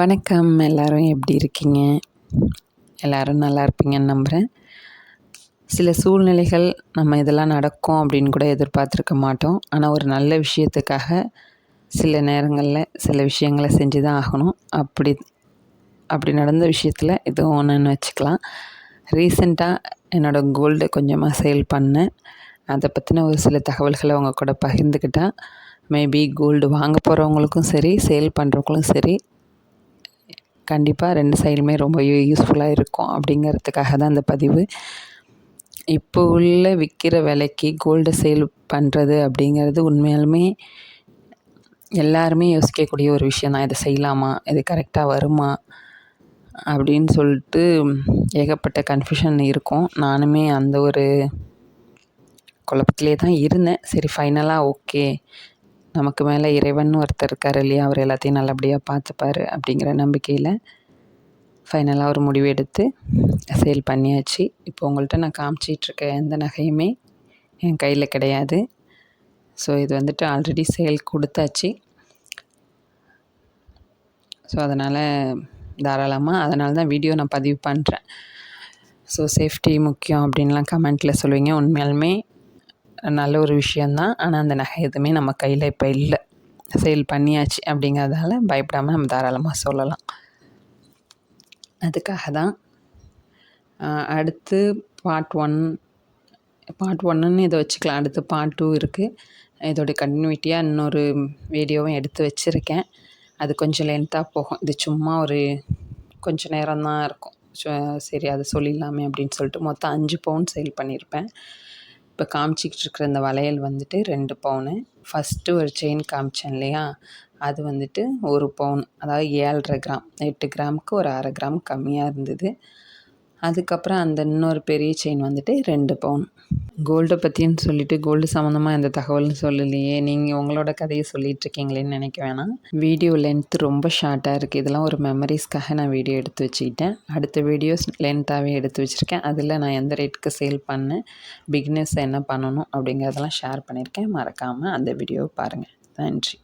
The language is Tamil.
வணக்கம். எல்லோரும் எப்படி இருக்கீங்க? எல்லோரும் நல்லா இருப்பீங்கன்னு நம்புகிறேன் சில சூழ்நிலைகள் நம்ம இதெல்லாம் நடக்கும் அப்படின்னு கூட எதிர்பார்த்துருக்க மாட்டோம். ஆனால் ஒரு நல்ல விஷயத்துக்காக சில நேரங்களில் சில விஷயங்களை செஞ்சு தான் ஆகணும். அப்படி அப்படி நடந்த விஷயத்தில் எதுவும் ஒன்றுன்னு வச்சுக்கலாம். ரீசெண்டாக என்னோடய கோல்டு கொஞ்சமாக சேல் பண்ணேன். அதை பற்றின ஒரு சில தகவல்களை அவங்க கூட பகிர்ந்துக்கிட்டால் மேபி கோல்டு வாங்க போகிறவங்களுக்கும் சரி சேல் பண்ணுறவங்களுக்கும் சரி கண்டிப்பாக ரெண்டு சைடுமே ரொம்ப யூஸ்ஃபுல்லாக இருக்கும் அப்படிங்கிறதுக்காக தான் இந்த பதிவு. இப்போ உள்ள விற்கிற விலைக்கு கோல்டு சேல் பண்ணுறது அப்படிங்கிறது உண்மையாலுமே எல்லாருமே யோசிக்கக்கூடிய ஒரு விஷயம் தான். இதை செய்யலாமா? இது கரெக்டாக வருமா? அப்படின்னு சொல்லிட்டு ஏகப்பட்ட கன்ஃபியூஷன் இருக்கும். நானுமே அந்த ஒரு குழப்பத்திலே தான் இருந்தேன். சரி ஃபைனலாக ஓகே நமக்கு மேலே இறைவன் ஒருத்தர் இருக்கார் இல்லையா? அவர் எல்லாத்தையும் நல்லபடியாக பார்த்துப்பார் அப்படிங்கிற நம்பிக்கையில் ஃபைனலாக ஒரு முடிவு எடுத்து சேல் பண்ணியாச்சு. இப்போ உங்கள்கிட்ட நான் காமிச்சிட்ருக்க எந்த நகையுமே என் கையில் கிடையாது. ஸோ இது வந்துட்டு ஆல்ரெடி சேல் கொடுத்தாச்சு. ஸோ அதனால் தாராளமாக அதனால தான் வீடியோ நான் பதிவு பண்ணுறேன் ஸோ சேஃப்டி முக்கியம் அப்படின்லாம் கமெண்ட்டில் சொல்லுவீங்க. உண்மையாலுமே நல்ல ஒரு விஷயந்தான். ஆனால் அந்த நகை எதுவுமே நம்ம கையில் இப்போ இல்லை. சேல் பண்ணியாச்சு அப்படிங்கிறதால பயப்படாமல் நம்ம தாராளமாக சொல்லலாம். அதுக்காக தான் அடுத்து பார்ட் ஒன் பார்ட் ஒன்னுன்னு இதை வச்சுக்கலாம். அடுத்து பார்ட் டூ இருக்குது இதோடைய கண்டினியூட்டியாக இன்னொரு வீடியோவும் எடுத்து வச்சுருக்கேன். அது கொஞ்சம் லென்த்தாக போகும். இது சும்மா ஒரு கொஞ்சம் நேரம் தான் இருக்கும் சரி அதை சொல்லிடலாமே அப்படின்னு சொல்லிட்டு மொத்தம் அஞ்சு பவுன் சேல் பண்ணியிருப்பேன். இப்போ காமிச்சிக்கிட்டு இருக்கிற இந்த வளையல் வந்துட்டு ரெண்டு பவுனு. ஃபஸ்ட்டு ஒரு செயின் காமிச்சேன் இல்லையா? அது வந்துட்டு ஒரு பவுன் அதாவது ஏழ்ரை கிராம். எட்டு கிராமுக்கு ஒரு அரை கிராம் கம்மியாக இருந்தது. அதுக்கப்புறம் அந்த இன்னொரு பெரிய செயின் வந்துட்டு ரெண்டு பவுன். கோல்டை பற்றின்னு சொல்லிட்டு கோல்டு சம்மந்தமாக எந்த தகவலும் சொல்லலையே. நீங்கள் உங்களோட கதையை சொல்லிகிட்ருக்கீங்களேன்னு நினைக்க வேணாம். வீடியோ லென்த் ரொம்ப ஷார்ட்டாக இருக்குது இதெல்லாம் ஒரு மெமரிஸ்க்காக நான் வீடியோ எடுத்து வச்சுக்கிட்டேன். அடுத்த வீடியோஸ் லென்த்தாகவே எடுத்து வச்சுருக்கேன். அதில் நான் எந்த ரேட்டுக்கு சேல் பண்ணேன் பிக்னஸ் என்ன பண்ணணும் அப்படிங்கிறதெல்லாம் ஷேர் பண்ணியிருக்கேன். மறக்காமல் அந்த வீடியோவை பாருங்கள் நன்றி.